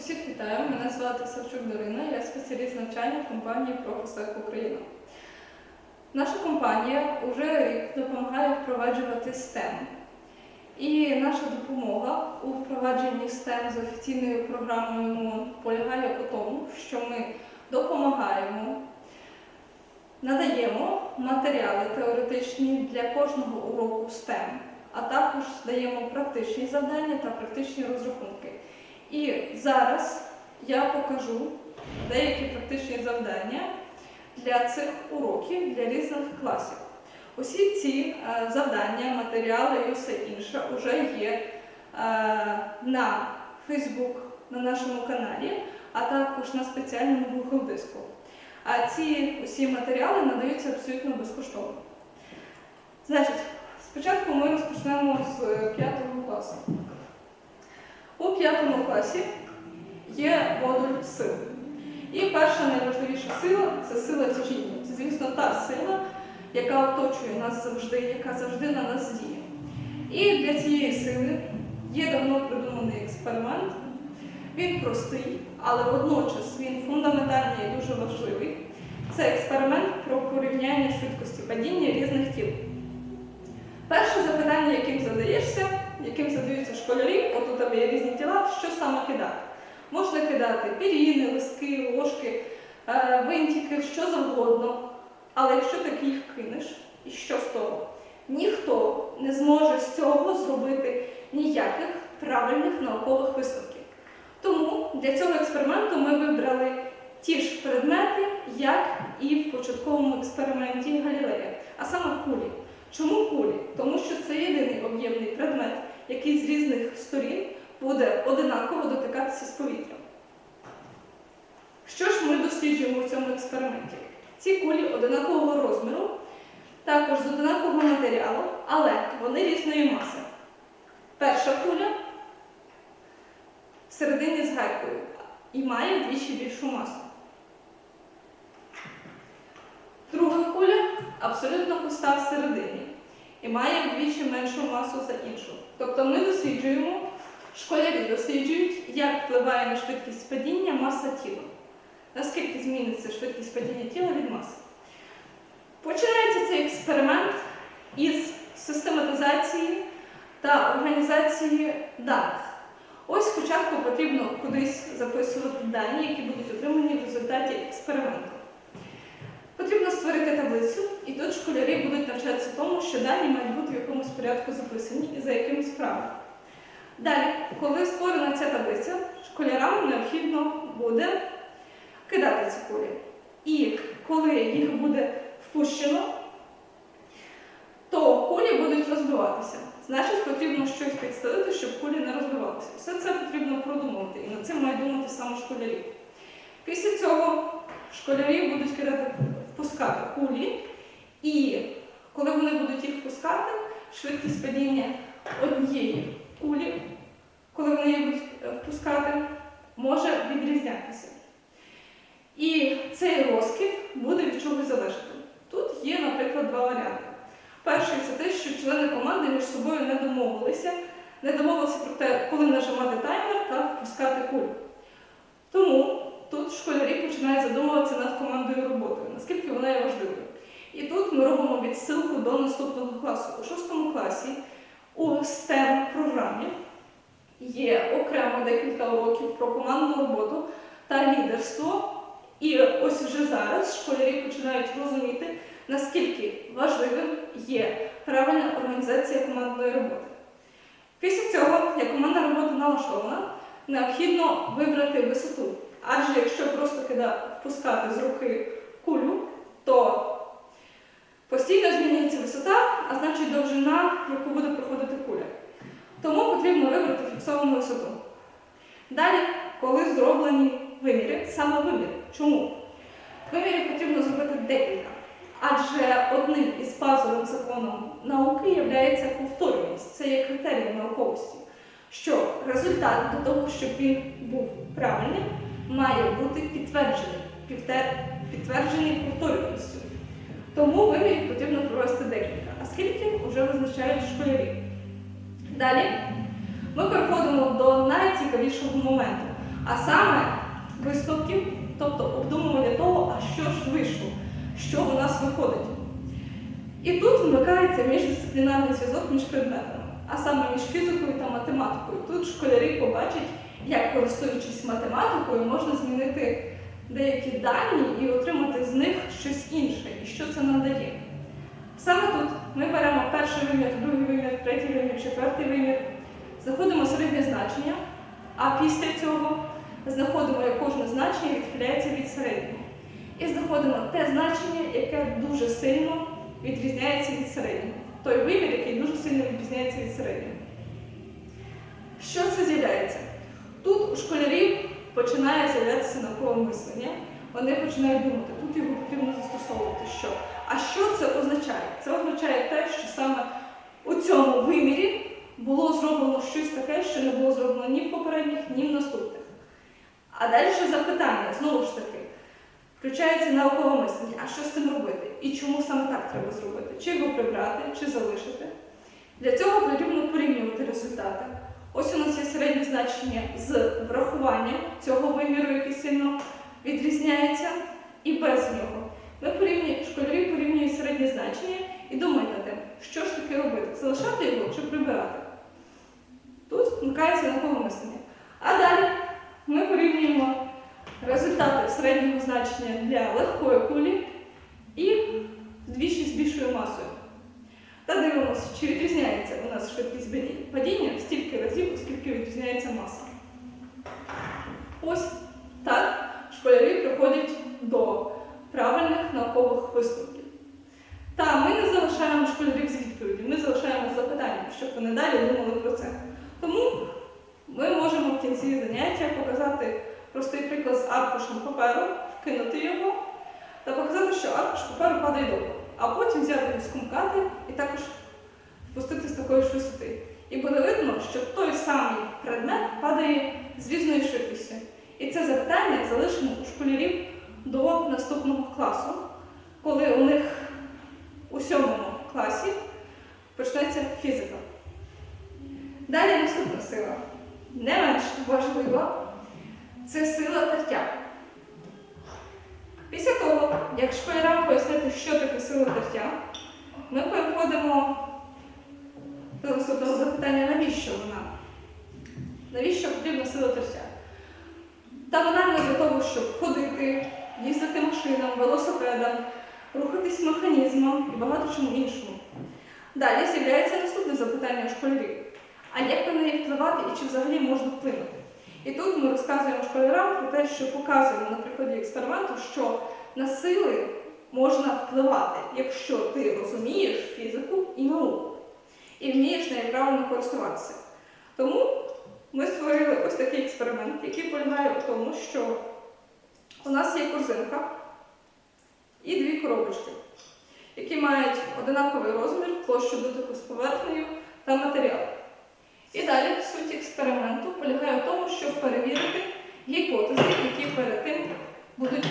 Усіх вітаю, мене звати Савчук Дарина, я спеціаліст навчання в компанії «Профосек Україна. Наша компанія вже рік допомагає впроваджувати STEM. І наша допомога у впровадженні STEM з офіційною програмою МОН полягає у тому, що ми допомагаємо, надаємо матеріали теоретичні для кожного уроку STEM, а також даємо практичні завдання та практичні розрахунки. І зараз я покажу деякі практичні завдання для цих уроків для різних класів. Усі ці е, завдання, матеріали і все інше вже є е, на Facebook, на нашому каналі, а також на спеціальному Google диску. А ці усі матеріали надаються абсолютно безкоштовно. Значить, спочатку ми розпочнемо з 5 класу. У п'ятому класі є модуль сил. І перша найважливіша сила це сила тяжіння. Це, звісно, та сила, яка оточує нас завжди, яка завжди на нас діє. І для цієї сили є давно придуманий експеримент. Він простий, але водночас він фундаментальний і дуже важливий. Це експеримент про порівняння швидкості падіння різних тіл. Перше запитання, яким задаєшся, яким задаються школярі, от у тебе є різні тіла, що саме кидати. Можна кидати пір'їни, листки, ложки, е, винтики, що завгодно. Але якщо ти їх кинеш, і що з того? Ніхто не зможе з цього зробити ніяких правильних наукових висновків. Тому для цього експерименту ми вибрали ті ж предмети, як і в початковому експерименті Галілея, а саме кулі. Чому кулі? Тому що це єдиний об'ємний предмет, який з різних сторін буде одинаково дотикатися з повітрям. Що ж ми досліджуємо в цьому експерименті? Ці кулі одинакового розміру, також з одинакового матеріалу, але вони різної маси. Перша куля всередині з гайкою і має вдвічі більшу масу. Друга куля абсолютно пуста всередині і має вдвічі меншу масу за іншу. Тобто ми досліджуємо, школярі досліджують, як впливає на швидкість падіння маса тіла. Наскільки зміниться швидкість падіння тіла від маси. Починається цей експеримент із систематизації та організації даних. Ось спочатку потрібно кудись записувати дані, які будуть отримані в результаті експерименту. Потрібно створити таблицю, і тут школярі будуть навчатися тому, що дані мають бути в якомусь порядку записані і за якимось правилом. Далі, коли створена ця таблиця, школярам необхідно буде кидати ці кулі. І коли їх буде впущено, то кулі будуть розбиватися. Значить, потрібно щось підставити, щоб кулі не розбивалися. Все це потрібно продумувати, і над цим мають думати саме школярі. Після цього школярі будуть кидати, впускати кулі, і коли вони будуть їх впускати, швидкість падіння однієї кулі, коли вони їх будуть е, впускати, може відрізнятися. І цей розкид буде від чогось залежати. Тут є, наприклад, два варіанти. Перший це те, що члени команди між собою не домовилися, не домовилися про те, коли нажимати таймер та впускати кулю. Тому тут школярі починають задумуватися над командою роботи, наскільки вона є важливою. І тут ми робимо відсилку до наступного класу. У шостому класі у STEM програмі є окремо декілька уроків про командну роботу та лідерство. І ось вже зараз школярі починають розуміти, наскільки важливим є правильна організація командної роботи. Після цього, як командна робота налаштована, необхідно вибрати висоту. Адже якщо просто кида, впускати з руки кулю, то постійно змінюється висота, а значить довжина, яку буде проходити куля. Тому потрібно вибрати фіксовану висоту. Далі, коли зроблені виміри, саме виміри. Чому? Вимірів потрібно зробити декілька. Адже одним із базовим законом науки є повторюваність. Це є критерієм науковості. Що результат до того, щоб він був правильним, має бути підтверджений, підтверджений повторюваністю. Тому вимірів потрібно провести декілька, а скільки вже визначають школярі. Далі ми переходимо до найцікавішого моменту, а саме висновків, тобто обдумування того, а що ж вийшло, що у нас виходить. І тут вмикається міждисциплінарний зв'язок між предметами, а саме між фізикою та математикою. Тут школярі побачать, як користуючись математикою, можна змінити деякі дані і отримати з них щось інше, і що це нам дає. Саме тут ми беремо перший вимір, другий вимір, третій вимір, четвертий вимір, знаходимо середнє значення, а після цього знаходимо, як кожне значення відхиляється від середнього. І знаходимо те значення, яке дуже сильно відрізняється від середнього. Той вимір, який дуже сильно відрізняється від середнього. Що це з'являється? Тут у школярів починає з'являтися наукове мислення. Вони починають думати, тут його потрібно застосовувати що. А що це означає? Це означає те, що саме у цьому вимірі було зроблено щось таке, що не було зроблено ні в попередніх, ні в наступних. А далі запитання, знову ж таки, включається наукове мислення, а що з цим робити? І чому саме так треба зробити? Чи його прибрати, чи залишити? Для цього потрібно порівнювати результати. Ось у нас є середнє значення з врахуванням цього виміру, який сильно відрізняється, і без нього. Ми порівнюємо, школярі порівнюють середнє значення і думають над що ж таки робити, залишати його чи прибирати. Тут вмикається наукове мислення. А далі ми порівнюємо результати середнього значення для легкої кулі і вдвічі з більшою масою. Та дивимося, чи відрізняється у нас швидкість падіння- падіння стільки разів, оскільки відрізняється маса. Ось так школярі приходять до правильних наукових висновків. Та ми не залишаємо школярів з відповіді, ми залишаємо з запитанням, щоб вони далі думали про це. Тому ми можемо в кінці заняття показати простий приклад з аркушем паперу, вкинути його та показати, що аркуш паперу падає довго, а потім взяти його скумкати і також впустити з такої ж висоти. І буде видно, що той самий предмет падає з різною швидкістю. І це запитання залишимо у школярів до наступного класу, коли у них у сьомому класі почнеться фізика. Далі наступна сила. Не менш важлива це сила тертя. Після того, як школярам пояснити, що таке сила тертя, ми переходимо до наступного запитання, навіщо вона? Навіщо потрібна сила тертя? Та вона не для того, щоб ходити, їздити машинам, велосипедам, рухатись механізмом і багато чому іншому. Далі з'являється наступне запитання школярів. А як на неї впливати і чи взагалі можна вплинути? І тут ми розказуємо школярам про те, що показуємо на прикладі експерименту, що на сили можна впливати, якщо ти розумієш фізику і науку і вмієш нею правильно користуватися. Тому ми створили ось такий експеримент, який полягає в тому, що у нас є корзинка і дві коробочки, які мають одинаковий розмір, площу дотику з поверхнею та матеріал. І далі суть експерименту полягає в тому, щоб перевірити гіпотези, які перед тим будуть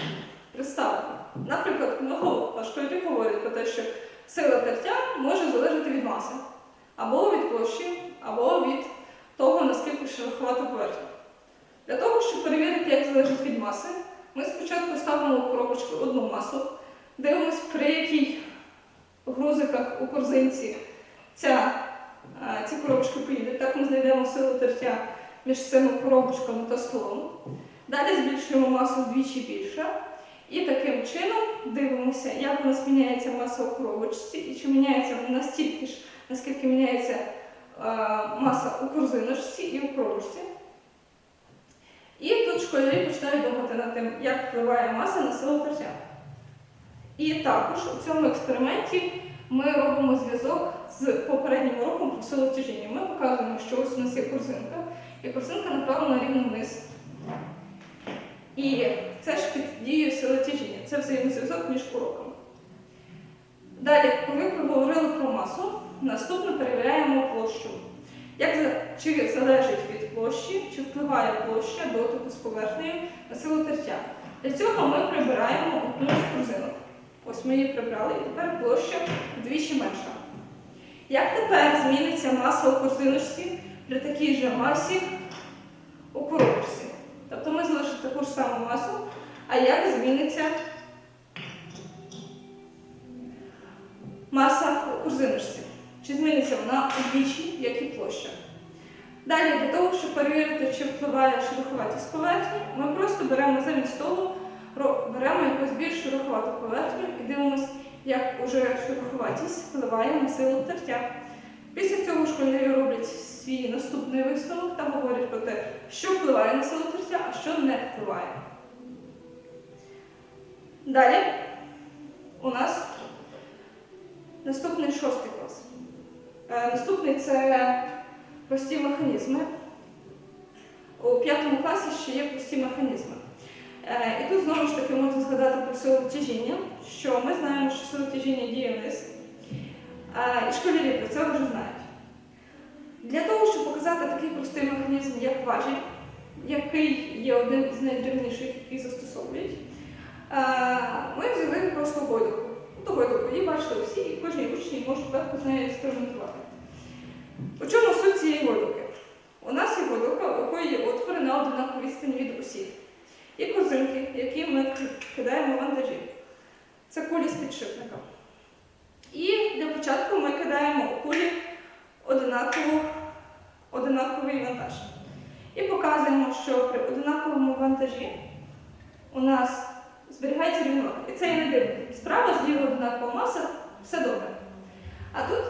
представлені. Наприклад, ми школярі говорять про те, що сила тертя може залежати від маси, або від площі, або від того, наскільки шероховата поверхня. Для того, щоб перевірити, як залежить від маси, ми спочатку ставимо у коробочку одну масу, дивимося, при яких грузиках у корзинці ця, е, ці коробочки поїде. Так ми знайдемо силу тертя між цими коробочками та столом. Далі збільшуємо масу вдвічі більше. І таким чином дивимося, як у нас міняється маса у коробочці, і чи міняється вона настільки ж, наскільки міняється е, маса у корзиночці і у коробочці. І тут школярі починають думати над тим, як впливає маса на силу тертя. І також у цьому експерименті ми робимо зв'язок з попереднім уроком про силу тяжіння. Ми показуємо, що ось у нас є корзинка, і корзинка направлена рівно вниз. І це ж під дією сили тяжіння, це взаємозв'язок між уроками. Далі, коли проговорили про масу, наступно перевіряємо площу. Як чи залежить від площі, чи впливає площа дотику з поверхнею на силу тертя? Для цього ми прибираємо одну з корзинок. Ось ми її прибрали, і тепер площа вдвічі менша. Як тепер зміниться маса у корзиночці при такій же масі у коробочці? Тобто ми залишимо таку ж саму масу, а як зміниться маса у корзиночці. Чи зміниться вона удвічі, як і площа. Далі, для того, щоб перевірити, чи впливає шероховатість поверхні, ми просто беремо замість ро- беремо якусь більш шероховату поверхню і дивимося, як уже шероховатість впливає на силу тертя. Після цього школярі роблять свій наступний висновок та говорять про те, що впливає на силу тертя, а що не впливає. Далі у нас наступний шостий клас. Е, Наступний це прості механізми. У п'ятому класі ще є прості механізми. Е, І тут знову ж таки можна згадати про силу тяжіння, що ми знаємо, що сила тяжіння діє вниз. Е, І школярі про це вже знають. Для того, щоб показати такий простий механізм, як важіль, який є одним із найдрібніших, який застосовують, е, ми взяли просто гойдалку. Ту гойдалку її бачите усі, і кожні учні можуть легко з нею експериментувати. У чому суть цієї гойдалки? У нас є гойдалка, у якої є отвори на однаковій відстані від осів. І корзинки, які ми кидаємо в вантажі. Це кулі з підшипника. І для початку ми кидаємо у кулі одинакову, одинаковий вантаж. І показуємо, що при одинаковому вантажі у нас зберігається рівновага. І це є не дивно. Справа, зліва одинакова маса, все добре. А тут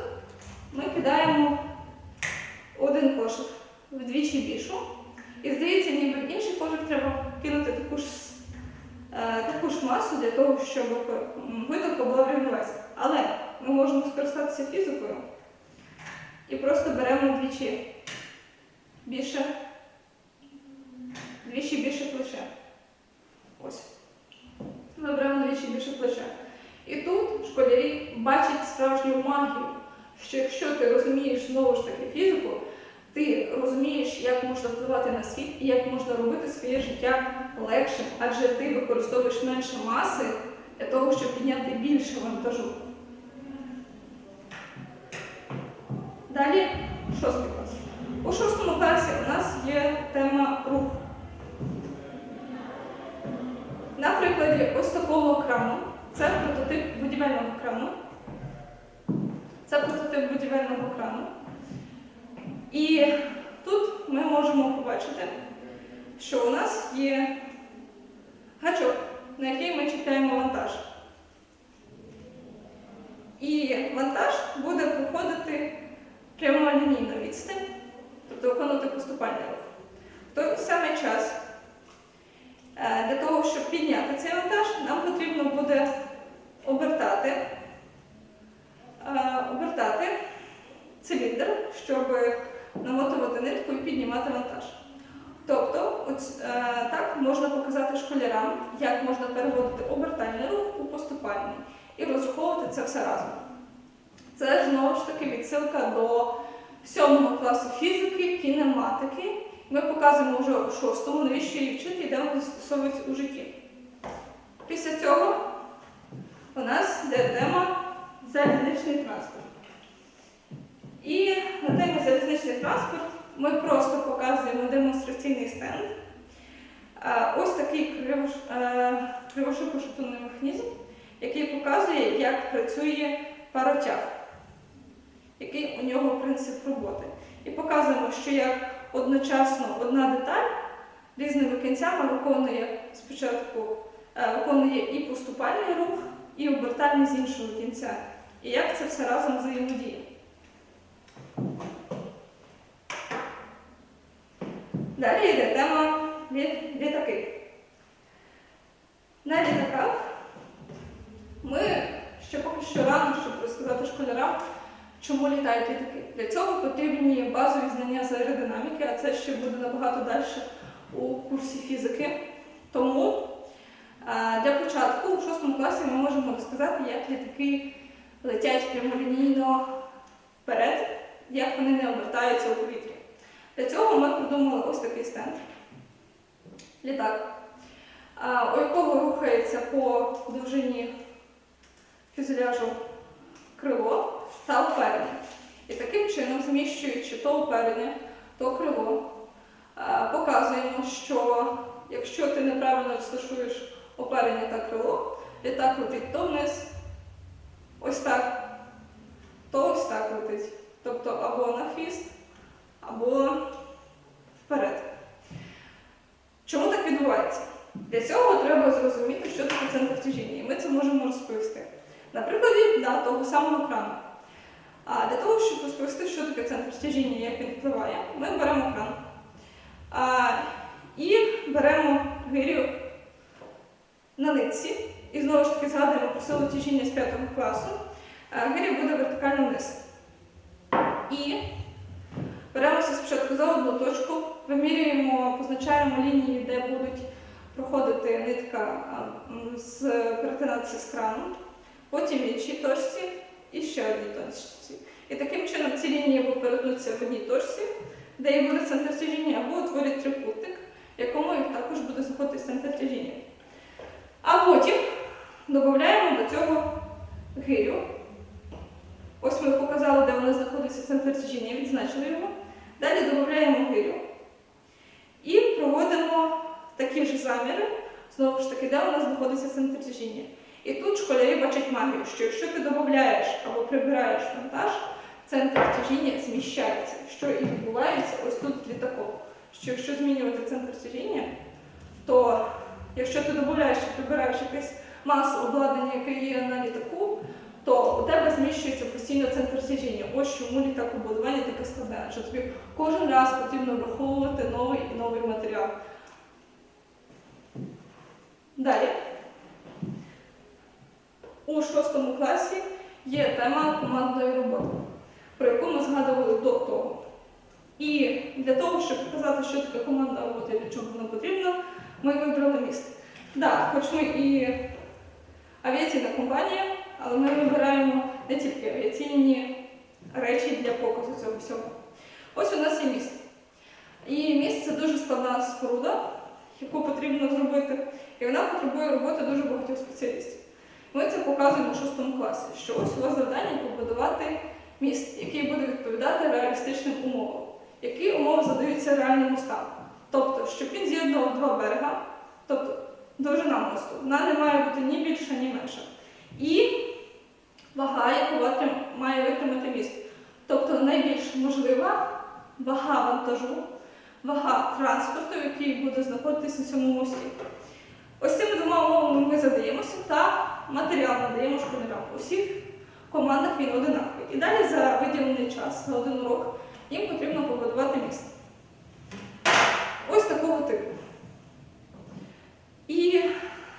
ми кидаємо один кошик вдвічі більшу. І здається, ніби в інший кошик треба кинути таку ж, е, таку ж масу для того, щоб м, видалка була в рівновазі. Але ми можемо скористатися фізикою і просто беремо вдвічі більше, вдвічі більше плече. Ось. Ми беремо вдвічі більше плече. І тут школярі бачать справжню магію, що якщо ти розумієш знову ж таки фізику, ти розумієш, як можна впливати на світ і як можна робити своє життя легшим, адже ти використовуєш менше маси для того, щоб підняти більше вантажу. Далі шостий клас. У шостому класі у нас є тема рух. На прикладі ось такого крану. Це прототип будівельного крану. Це будівельного крану. І тут ми можемо побачити, що у нас є гачок, на який ми чіпляємо вантаж. І вантаж буде проходити прямолінійну відстань, тобто виконувати поступальний рух. В той самий час е, для того, щоб підняти цей вантаж, нам потрібно буде обертати, обертати циліндр, щоб намотувати нитку і піднімати вантаж. Тобто, оць- е, так можна показати школярам, як можна переводити обертальний рух у поступальний і розраховувати це все разом. Це знову ж таки відсилка до сьомого класу фізики, кінематики. Ми показуємо вже у шостому, навіщо її вчити і де вона застосовується у житті. Після цього у нас йде тема залізничний транспорт. І на темі залізничний транспорт ми просто показуємо демонстраційний стенд. Е, Ось такий е, кривошипошипунний механізм, який показує, як працює паротяг, який у нього принцип роботи. І показуємо, що як одночасно одна деталь різними кінцями виконує спочатку е, виконує і поступальний рух, і обертальний з іншого кінця. І як це все разом взаємодіє. Далі йде тема лі- літаки. На літаках ми ще поки що рано, щоб розказати школярам, чому літають літаки. Для цього потрібні базові знання з аеродинаміки, а це ще буде набагато далі у курсі фізики. Тому е, для початку у шостому класі ми можемо розказати, як літаки летять прямолінійно вперед, як вони не обертаються у повітрі. Для цього ми придумали ось такий стенд. Літак, у якого рухається по довжині фюзеляжу крило та оперення. І таким чином, зміщуючи то оперення, то крило, показуємо, що якщо ти неправильно розташуєш оперення та крило, літак летить то вниз, ось так, то ось так летить. Тобто або на хвіст, або вперед. Чому так відбувається? Для цього треба зрозуміти, що таке центр тяжіння, і ми це можемо розповісти. На прикладі да, того самого крану. А для того, щоб розповісти, що таке центр тяжіння і як він впливає, ми беремо кран а, і беремо гирю на нитці. І знову ж таки згадуємо про силу тяжіння з 5 класу. А, Гиря буде вертикально вниз. І беремося спочатку за одну точку, вимірюємо, позначаємо лінії, де будуть проходити нитка з перетинатися з краном, потім в іншій точці і ще одній точці. І таким чином ці лінії або перетнуться в одній точці, де і буде центр тяжіння, або утворять трикутник, в якому також буде знаходитися центр тяжіння. А потім додаємо до цього гирю. Ось ми показали, де нас знаходиться центр тяжіння, відзначили його. Далі додаємо гирю і проводимо такі ж заміри, знову ж таки, де нас знаходиться центр тяжіння. І тут школярі бачать магію, що якщо ти додаєш або прибираєш вантаж, центр тяжіння зміщається, що і відбувається ось тут з літаком. Що якщо змінювати центр тяжіння, то якщо ти додаєш чи прибираєш якусь масу обладнання, яке є на літаку, то у тебе зміщується постійно центр тяжіння. Ось чому літакобудування таке складне, що тобі кожен раз потрібно враховувати новий і новий матеріал. Далі. У шостому класі є тема командної роботи, про яку ми згадували до того. І для того, щоб показати, що таке командна робота і для чого вона потрібна, ми вибрали місто. Так, хоч ми і авіаційна компанія, але ми вибираємо не тільки авіаційні речі для показу цього всього. Ось у нас є місто. І міст це дуже складна споруда, яку потрібно зробити, і вона потребує роботи дуже багатьох спеціалістів. Ми це показуємо у шостому класі, що ось у вас завдання побудувати міст, який буде відповідати реалістичним умовам. Які умови задаються реальному стану? Тобто, щоб він з'єднував два берега, довжина мосту, вона не має бути ні більша, ні менша. І вага, яку має витримати міст. Тобто найбільш можлива вага вантажу, вага транспорту, який буде знаходитися на цьому мості. Ось цими двома умовами ми задаємося та матеріал надаємо школярам. У всіх командах він одинаковий. І далі за виділений час, за один урок, їм потрібно побудувати міст. Ось такого типу. І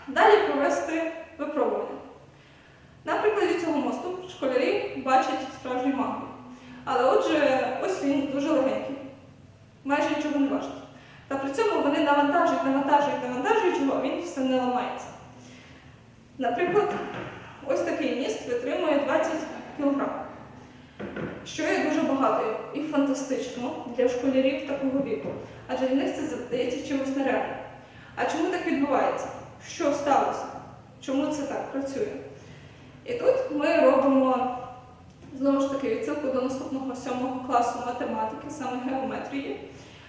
далі провести випробування. На прикладі цього мосту школярі бачать справжню магію. Але отже, ось він дуже легенький, майже нічого не важить. Та при цьому вони навантажують, навантажують, навантажують його, а він все не ламається. Наприклад, ось такий міст витримує 20 кг, що є дуже багато і фантастично для школярів такого віку, адже для них це здається чимось нереальним. А чому так відбувається? Що сталося? Чому це так працює? І тут ми робимо знову ж таки відсилку до наступного сьомого класу математики, саме геометрії,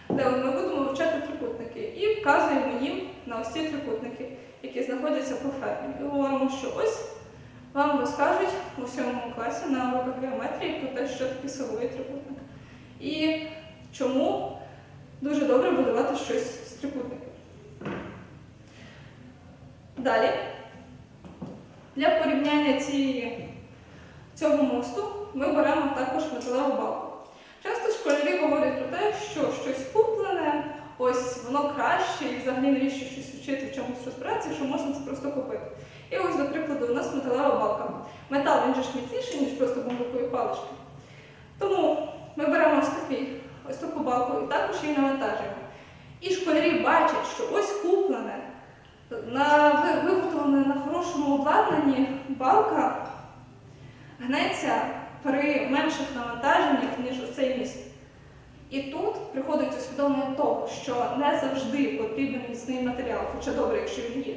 де ми будемо вивчати трикутники і вказуємо їм на ось ці трикутники, які знаходяться по фермі. І говоримо, що ось вам розкажуть у сьомому класі на уроках геометрії про те, що таке силовий трикутник. І чому дуже добре будувати щось з трикутників. Далі, для порівняння цієї, цього мосту ми беремо також металеву балку. Часто школярі говорять про те, що щось куплене, ось воно краще і взагалі навіщо щось вчити в чомусь розбиратися, що можна це просто купити. І ось, до прикладу, у нас металева балка. Метал він же ж міцніший, ніж просто бамбукові палички. Тому ми беремо ось такий, ось таку балку і також її навантажуємо. І школярі бачать, що ось куплене, на хорошому обладнанні балка гнеться при менших навантаженнях, ніж оцей міст. І тут приходить усвідомлення того, що не завжди потрібен міцний матеріал, хоча добре, якщо він є.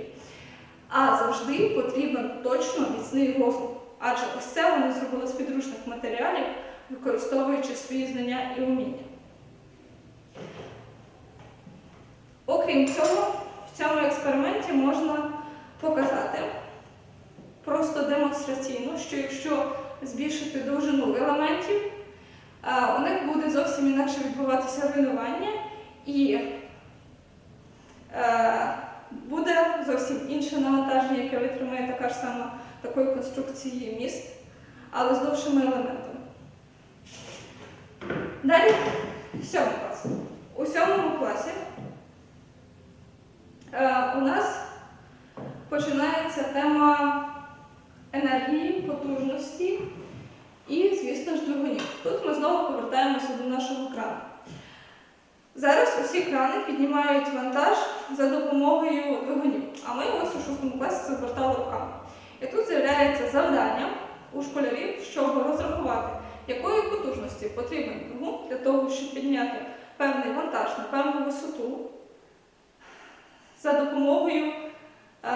А завжди потрібен точно міцний розум. Адже ось це вони зробили з підручних матеріалів, використовуючи свої знання і уміння. Окрім цього, В цьому експерименті можна показати просто демонстраційно, що якщо збільшити довжину елементів, у них буде зовсім інакше відбуватися руйнування і е, буде зовсім інше навантаження, яке витримає така ж сама такої конструкції міст, але з довшими елементами. Далі сьомий клас. У сьомому класі е, у нас починається тема енергії, потужності і, звісно ж, двигунів. Тут ми знову повертаємося до нашого крану. Зараз усі крани піднімають вантаж за допомогою двигунів, а ми ось у шостому класі це звертали руками. І тут з'являється завдання у школярів, щоб розрахувати, якої потужності потрібен двигун для того, щоб підняти певний вантаж на певну висоту за допомогою е,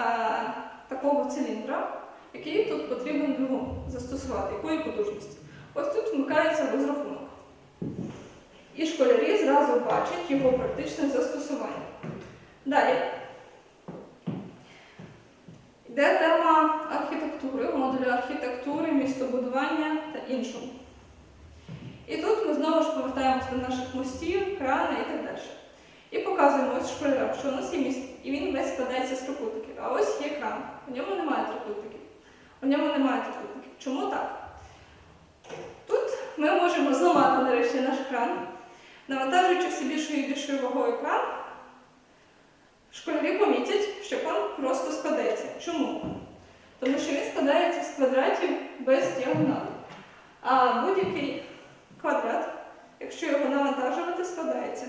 такого циліндра, який тут потрібен двигун застосувати, якої потужності. Ось тут вмикається розрахунок. І школярі зразу бачать його практичне застосування. Далі. Йде тема архітектури, модулю архітектури, містобудування та іншого. І тут ми знову ж повертаємося до наших мостів, крани і так далі. І показуємо ось школярам, що у нас є міст, і він весь складається з трикутників. А ось є кран. У ньому немає трикутників. У ньому немає трикутників. Чому так? Тут ми можемо зламати нарешті наш кран, навантажуючи все більшою і більшою вагою кран, школярі помітять, що кран просто складається. Чому? Тому що він складається з квадратів без діагоналі. А будь-який квадрат, якщо його навантажувати, складається.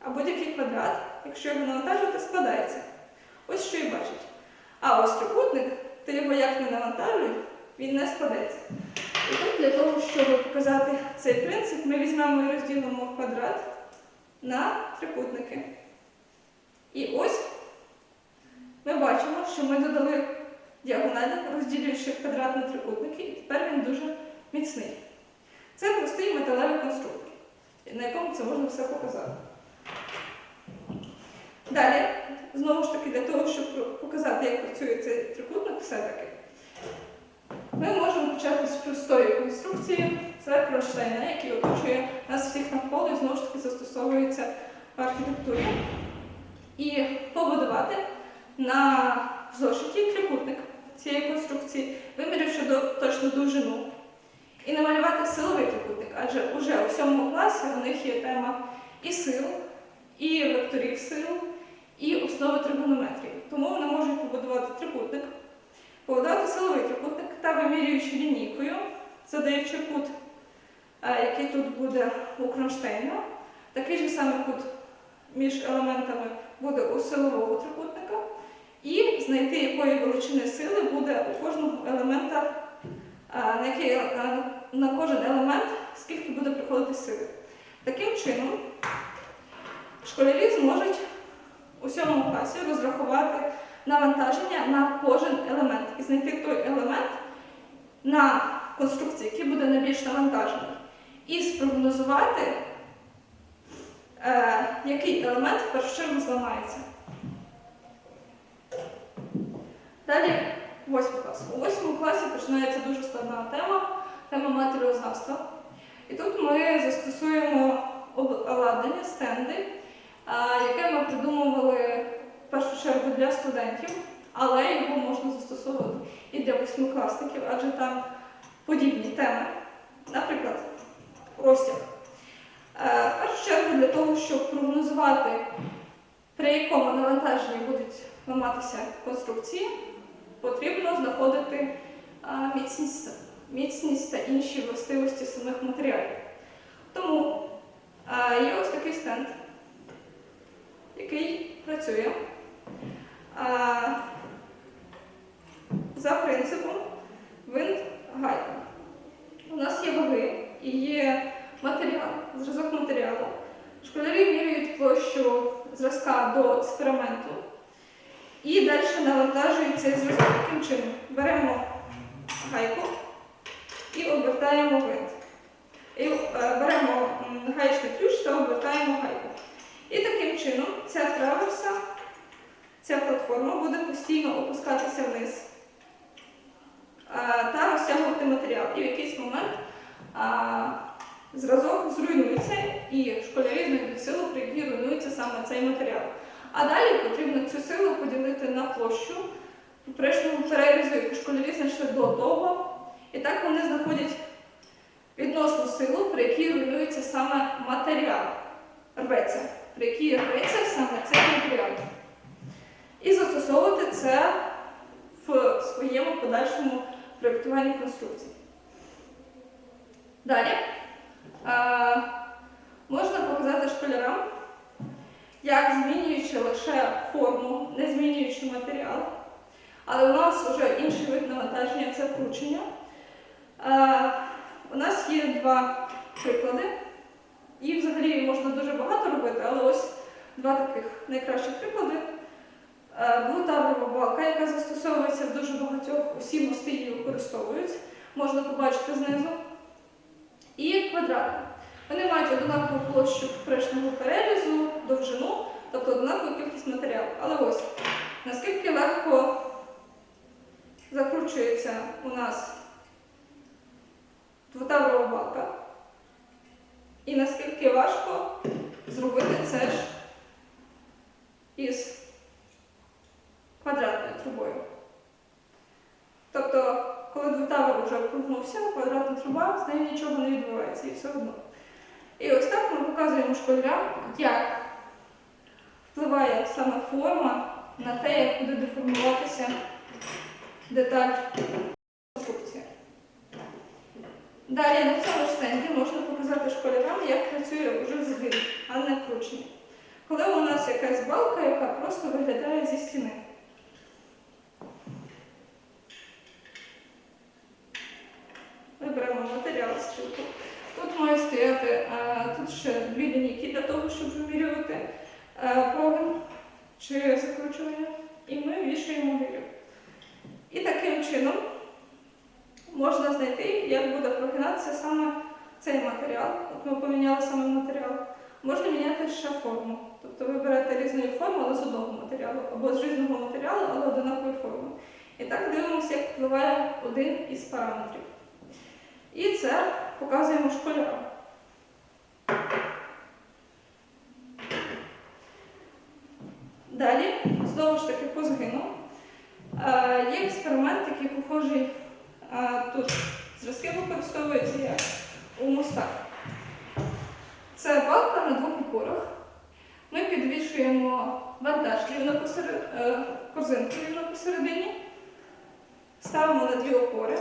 А будь-який квадрат, якщо його навантажувати, складається. Ось що і бачить. А ось трикутник, ти його як не навантажуй, він не складеться. І тут для того, щоб показати цей принцип, ми візьмемо і розділимо квадрат на трикутники. І ось ми бачимо, що ми додали діагоналі, розділюючи квадрат на трикутники, і тепер він дуже міцний. Це простий металевий конструктор, на якому це можна все показати. Далі, знову ж таки, для того, щоб показати, як працює цей трикутник, все-таки, ми можемо почати з простої конструкції. Це кронштейна, який оточує нас всіх навколо і знову ж таки застосовується в архітектурі. І побудувати на зошиті трикутник цієї конструкції, виміривши точну довжину. І намалювати силовий трикутник, адже вже у сьомому класі у них є тема і сил, і векторів сил, і основи тригонометрії. Тому вони можуть побудувати трикутник, побудувати силовий трикутник та вимірюючи лінійкою, задаючи кут, е, який тут буде у кронштейна, такий же самий кут між елементами буде у силового трикутника, і знайти, якої величини сили буде у кожного елемента, е, на, який, е, на кожен елемент, скільки буде приходити сили. Таким чином, школярі зможуть у сьомому класі розрахувати навантаження на кожен елемент і знайти той елемент на конструкції, який буде найбільш навантажений, і спрогнозувати, е, який елемент в першу чергу зламається. Далі восьмий клас. У восьмому класі починається дуже складна тема, тема матеріознавства. І тут ми застосуємо обладнання, стенди, а, яке ми придумували в першу чергу для студентів, але його можна застосовувати і для восьмикласників, адже там подібні теми. Наприклад, розтяг. Е, В першу чергу для того, щоб прогнозувати, при якому навантаженні будуть ламатися конструкції, потрібно знаходити а, міцність, міцність та інші властивості самих матеріалів. Тому а, є ось такий стенд, який працює за принципом винт гайка. У нас є ваги і є матеріал, зразок матеріалу. Школярі міряють площу зразка до експерименту і далі навантажують цей зразок. Таким чином беремо гайку і обертаємо винт. І е, беремо гаєчний ключ та обертаємо гайку. І таким чином ця траверса ця платформа буде постійно опускатися вниз е, та розтягувати матеріал. І в якийсь момент зразок зруйнується, і школярі знайдуть силу, при якій руйнується саме цей матеріал. А далі потрібно цю силу поділити на площу поперечному перерізу, яку школярі знайшли до того. І так вони знаходять відносну силу, при якій руйнується саме матеріал. Рветься, при якій рветься саме цей матеріал. І застосовувати це в своєму подальшому проєктуванні конструкції. Далі е, можна показати школярам, як змінюючи лише форму, не змінюючи матеріал, але у нас вже інший вид навантаження це вкручення. Е, у нас є два приклади, і взагалі можна дуже багато робити, але ось два таких найкращих приклади. Е, Двотаврова балка, яка застосовується в дуже багатьох, усі мости її використовують, можна побачити знизу. І квадрати. Вони мають однакову площу поперечного перерізу, довжину, тобто однакову кількість матеріалу. Але ось, наскільки легко закручується у нас двотаврова балка, і наскільки важко зробити це ж із квадратною трубою. Тобто, коли двотавр вже вкрутнувся, квадратна труба, з нею нічого не відбувається і все одно. І ось так ми показуємо школярам, як впливає саме форма на те, як буде деформуватися деталь конструкції. Далі на цьому ж стенді можна показати школярам, як працює вже згин, а не вкручення. Коли у нас якась балка, яка просто виглядає зі стіни. Ми беремо матеріал стрілку. Тут має стояти е, тут ще дві лінійки для того, щоб вимірювати е, прогин чи закручування. І ми вішаємо гирю. І таким чином можна знайти, як буде прогинатися саме цей матеріал. От ми поміняли саме матеріал. Можна міняти ще форму. Тобто ви берете різної форми, але з одного матеріалу, або з різного матеріалу, але однакової форми. І так дивимося, як впливає один із параметрів. І це показуємо школярам. Далі, знову ж таки, по згину. Е, Є експеримент, який похожий е, тут. Зразки використовуються як у мостах. Це балка на двох опорах. Ми підвішуємо вантаж рівно посеред, е, корзинку рівно посередині, ставимо на дві опори,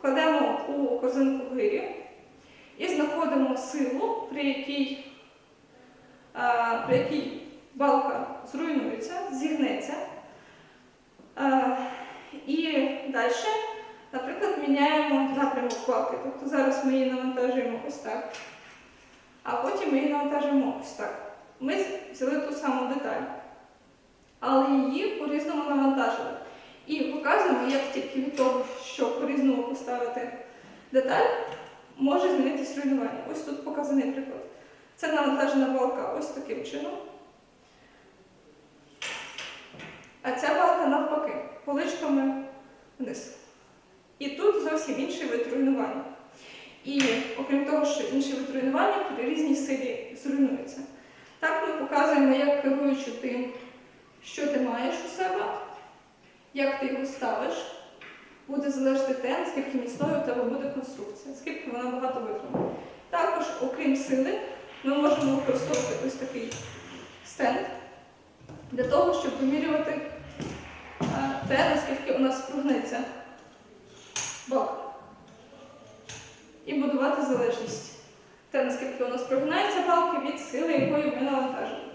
кладемо у корзинку гирі і знаходимо силу, при якій, при якій балка зруйнується, зігнеться. Е, І далі, наприклад, міняємо напрямок балки. Тобто зараз ми її навантажуємо ось так, а потім ми її навантажуємо ось так. Ми взяли ту саму деталь, але її по-різному навантажили. І показуємо, як тільки від того, що по-різному поставити деталь, може змінитись руйнування. Ось тут показаний приклад. Це навантажена балка ось таким чином. А ця балка навпаки, поличками вниз. І тут зовсім інший вид руйнування. І окрім того, що інший вид руйнування при різній силі зруйнується. Так ми показуємо, як керуючи тим, що ти маєш у себе, як ти його ставиш, буде залежати те, наскільки міцною у тебе буде конструкція, скільки вона багато витримає. Також, окрім сили, ми можемо використовувати ось такий стенд для того, щоб вимірювати те, наскільки у нас прогнеться балка. І будувати залежність. Те, наскільки у нас прогинається балки від сили, якою ми навантажимо.